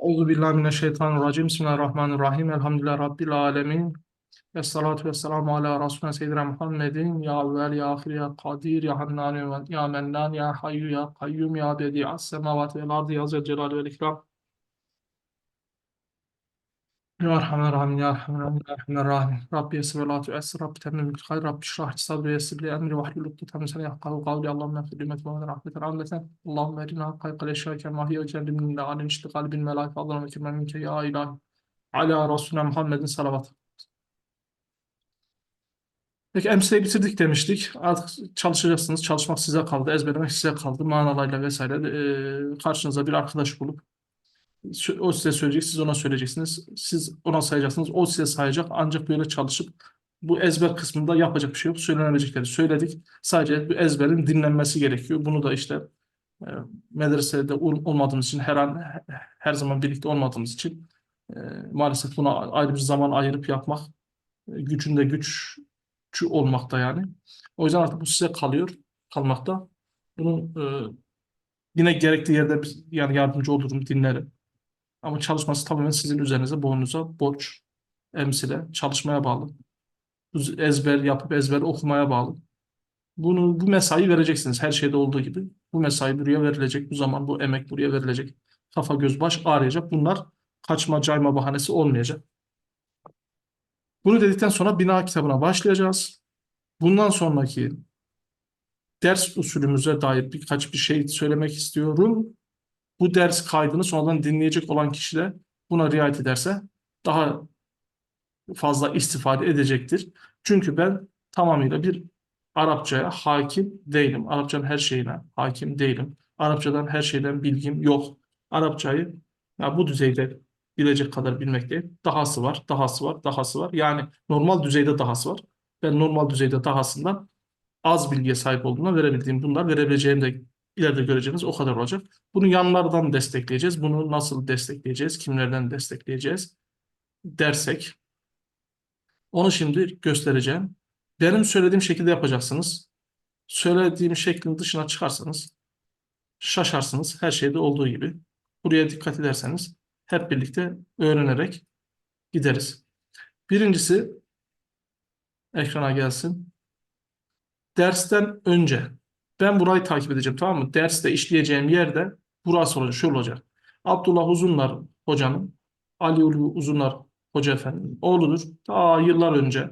Euzu billahi mineşşeytanirracim. Bismillahirrahmanirrahim. Elhamdülillahi rabbil alamin. Essalatu vesselamu ala Resulina seyyidina Muhammedin ya evvel ya ahir ya kadir ya hannan ya mennan ya hayyu ya kayyum ya bedi'as semavati vel ardı ya zel celali vel ikram. Ya Erhamer Rahim, Rahim, Ya Rahim. Rabbi yessir ve la tu'essir, Rabbi temmim bil hayr, Rabbi şrah li sadri ve yessir li emri ve hlul ukdeten min lisani yafqahu kavli. Allahümme eğfir li ümmeti Muhammedin rahmeten amleten. Allahümme erina hakkayka leşşâken mahiyye ve cellimnin alin iştigal bin melaike Allahümme ve kirmen minke ya ilahi. Salavat. Peki emsileyi bitirdik demiştik. Artık çalışacaksınız. Çalışmak size kaldı. Ezberlemek size kaldı. Manalarıyla vesaire. Ee, karşınıza bir arkadaş bulup O size söyleyecek, siz ona söyleyeceksiniz. Siz ona sayacaksınız, o size sayacak. Ancak böyle çalışıp bu ezber kısmında yapacak bir şey yok. Söylenebilecekleri söyledik. Sadece bu ezberin dinlenmesi gerekiyor. Bunu da işte e, medresede ol- olmadığımız için, her an her zaman birlikte olmadığımız için e, maalesef buna ayrı bir zaman ayırıp yapmak e, gücünde güççü olmakta yani. O yüzden artık bu size kalıyor, kalmakta. Bunu e, yine gerektiği yerde yani yardımcı olurum, dinlerim. Ama çalışması tamamen sizin üzerinize, boynunuza borç, emsile, çalışmaya bağlı. Ezber yapıp ezber okumaya bağlı. Bunu, bu mesai vereceksiniz her şeyde olduğu gibi. Bu mesai buraya verilecek, bu zaman bu emek buraya verilecek. Kafa göz baş ağrıyacak. Bunlar kaçma cayma bahanesi olmayacak. Bunu dedikten sonra bina kitabına başlayacağız. Bundan sonraki ders usulümüze dair birkaç bir şey söylemek istiyorum bu ders kaydını sonradan dinleyecek olan kişi de buna riayet ederse daha fazla istifade edecektir. Çünkü ben tamamıyla bir Arapçaya hakim değilim. Arapçanın her şeyine hakim değilim. Arapçadan her şeyden bilgim yok. Arapçayı ya bu düzeyde bilecek kadar bilmekteyim. Dahası var, dahası var, dahası var. Yani normal düzeyde dahası var. Ben normal düzeyde dahasından az bilgiye sahip olduğumda verebildiğim bunlar verebileceğim de ileride göreceğiniz o kadar olacak. Bunu yanlardan destekleyeceğiz. Bunu nasıl destekleyeceğiz? Kimlerden destekleyeceğiz? Dersek. Onu şimdi göstereceğim. Benim söylediğim şekilde yapacaksınız. Söylediğim şeklin dışına çıkarsanız şaşarsınız. Her şeyde olduğu gibi. Buraya dikkat ederseniz hep birlikte öğrenerek gideriz. Birincisi ekrana gelsin. Dersten önce ben burayı takip edeceğim tamam mı? Derste işleyeceğim yerde burası olacak, şu olacak. Abdullah Uzunlar hocanın, Ali Ulu Uzunlar hoca efendinin oğludur. Ta yıllar önce.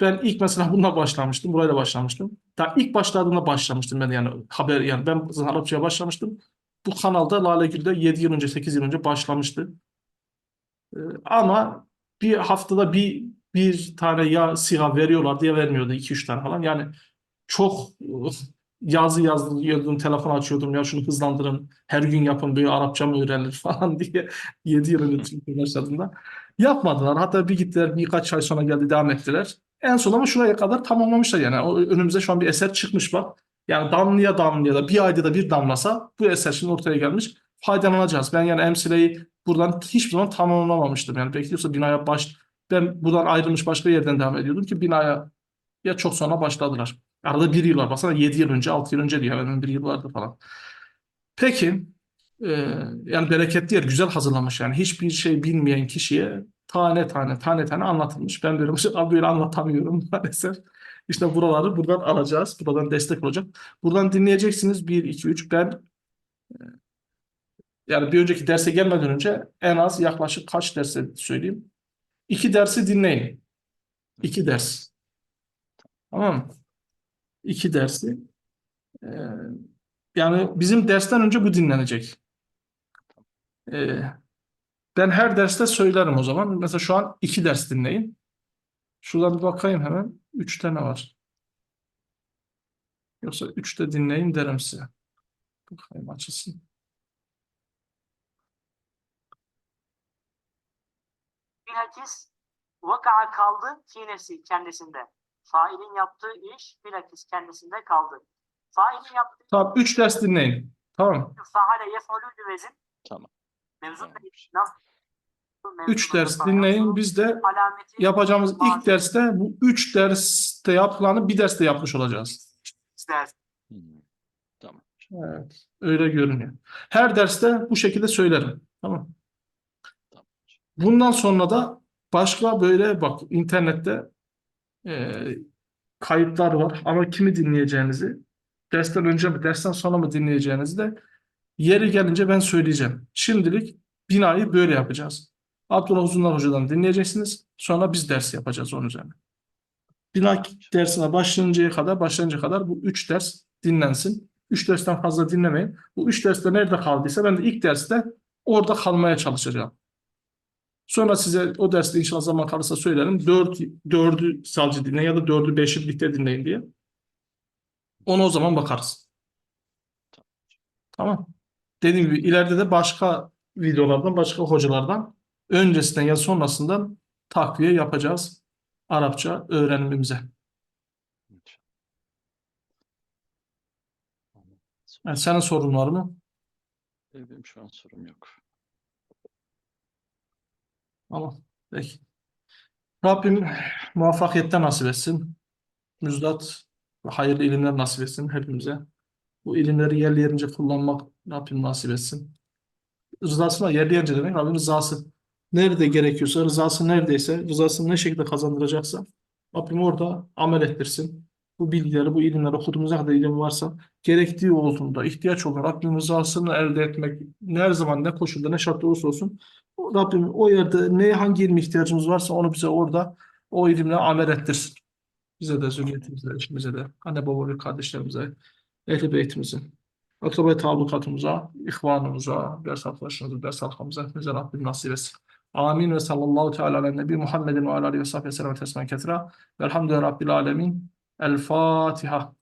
Ben ilk mesela bununla başlamıştım, burayla başlamıştım. Daha ilk başladığımda başlamıştım ben yani haber yani ben zaten Arapçaya başlamıştım. Bu kanalda Lale Gül'de 7 yıl önce, 8 yıl önce başlamıştı. Ee, ama bir haftada bir bir tane ya siga veriyorlar diye vermiyordu 2-3 tane falan. Yani çok yazı yazıyordum, telefon açıyordum ya şunu hızlandırın, her gün yapın böyle Arapça mı öğrenilir falan diye 7 yıl önce Türkiye başladığında. Yapmadılar. Hatta bir gittiler birkaç ay sonra geldi devam ettiler. En son ama şuraya kadar tamamlamışlar yani. O, önümüze şu an bir eser çıkmış bak. Yani damlaya damlaya da bir ayda da bir damlasa bu eser şimdi ortaya gelmiş. Faydalanacağız. Ben yani emsileyi buradan hiçbir zaman tamamlamamıştım. Yani bekliyorsa binaya baş... Ben buradan ayrılmış başka yerden devam ediyordum ki binaya ya çok sonra başladılar. Arada bir yıl var. Baksana 7 yıl önce, 6 yıl önce diyor. Hemen bir yıl vardı falan. Peki e, yani bereketli yer güzel hazırlamış yani. Hiçbir şey bilmeyen kişiye tane tane tane tane anlatılmış. Ben böyle, böyle anlatamıyorum maalesef. İşte buraları buradan alacağız. Buradan destek olacak. Buradan dinleyeceksiniz. 1, 2, 3. Ben e, yani bir önceki derse gelmeden önce en az yaklaşık kaç derse söyleyeyim. İki dersi dinleyin. İki ders. Tamam mı? İki dersi. Ee, yani bizim dersten önce bu dinlenecek. Ee, ben her derste söylerim o zaman. Mesela şu an iki ders dinleyin. Şuradan bir bakayım hemen. Üç tane var. Yoksa üç de dinleyin derim size. Bakayım açılsın. Bilakis vaka kaldı kinesi kendisinde. Failin yaptığı iş bilakis kendisinde kaldı. Failin yaptığı Tamam üç ders dinleyin. Tamam. faale yef'ulü vezin. Tamam. Mevzu Tamam. nasıl? Üç ders dinleyin. Biz de yapacağımız ilk derste bu üç derste yapılanı bir derste yapmış olacağız. ders. Hmm. Tamam. Evet, öyle görünüyor. Her derste bu şekilde söylerim. Tamam. Bundan sonra da başka böyle bak internette e, kayıtlar var ama kimi dinleyeceğinizi dersten önce mi dersten sonra mı dinleyeceğinizi de yeri gelince ben söyleyeceğim. Şimdilik binayı böyle yapacağız. Abdullah Uzunlar Hoca'dan dinleyeceksiniz. Sonra biz ders yapacağız onun üzerine. Bina dersine başlayıncaya kadar, başlayıncaya kadar bu üç ders dinlensin. Üç dersten fazla dinlemeyin. Bu üç derste nerede kaldıysa ben de ilk derste orada kalmaya çalışacağım. Sonra size o derste inşallah zaman kalırsa söylerim. Dört, dördü sadece dinleyin ya da dördü beşi birlikte dinleyin diye. Ona o zaman bakarız. Tamam. Dediğim gibi ileride de başka videolardan, başka hocalardan öncesinden ya sonrasından takviye yapacağız Arapça öğrenimimize. Yani senin sorun var mı? Benim şu an sorum yok. Tamam. Peki. Rabbim muvaffakiyetten nasip etsin. Müjdat ve hayırlı ilimler nasip etsin hepimize. Bu ilimleri yerli yerince kullanmak Rabbim nasip etsin. Rızasına yerli yerince demek Rabbim rızası nerede gerekiyorsa, rızası neredeyse, rızasını ne şekilde kazandıracaksa Rabbim orada amel ettirsin. Bu bilgileri, bu ilimleri okuduğumuz ne kadar ilim varsa gerektiği olduğunda, ihtiyaç olan Rabbim rızasını elde etmek ne her zaman ne koşulda ne şartta olursa olsun Rabbim o yerde ne hangi ilme ihtiyacımız varsa onu bize orada o ilimle amel ettirsin. Bize de, zürriyetimize, eşimize de, anne baba ve kardeşlerimize, ehl-i beytimize, akraba talukatımıza, ihvanımıza, ders arkadaşlarımıza, ders halkamıza hepimize Rabbim nasip etsin. Amin ve sallallahu teala ala nebi Muhammedin ve ala aleyhi ve sahbihi sellem tesmen ketira. Velhamdülillahi Rabbil alemin. El Fatiha.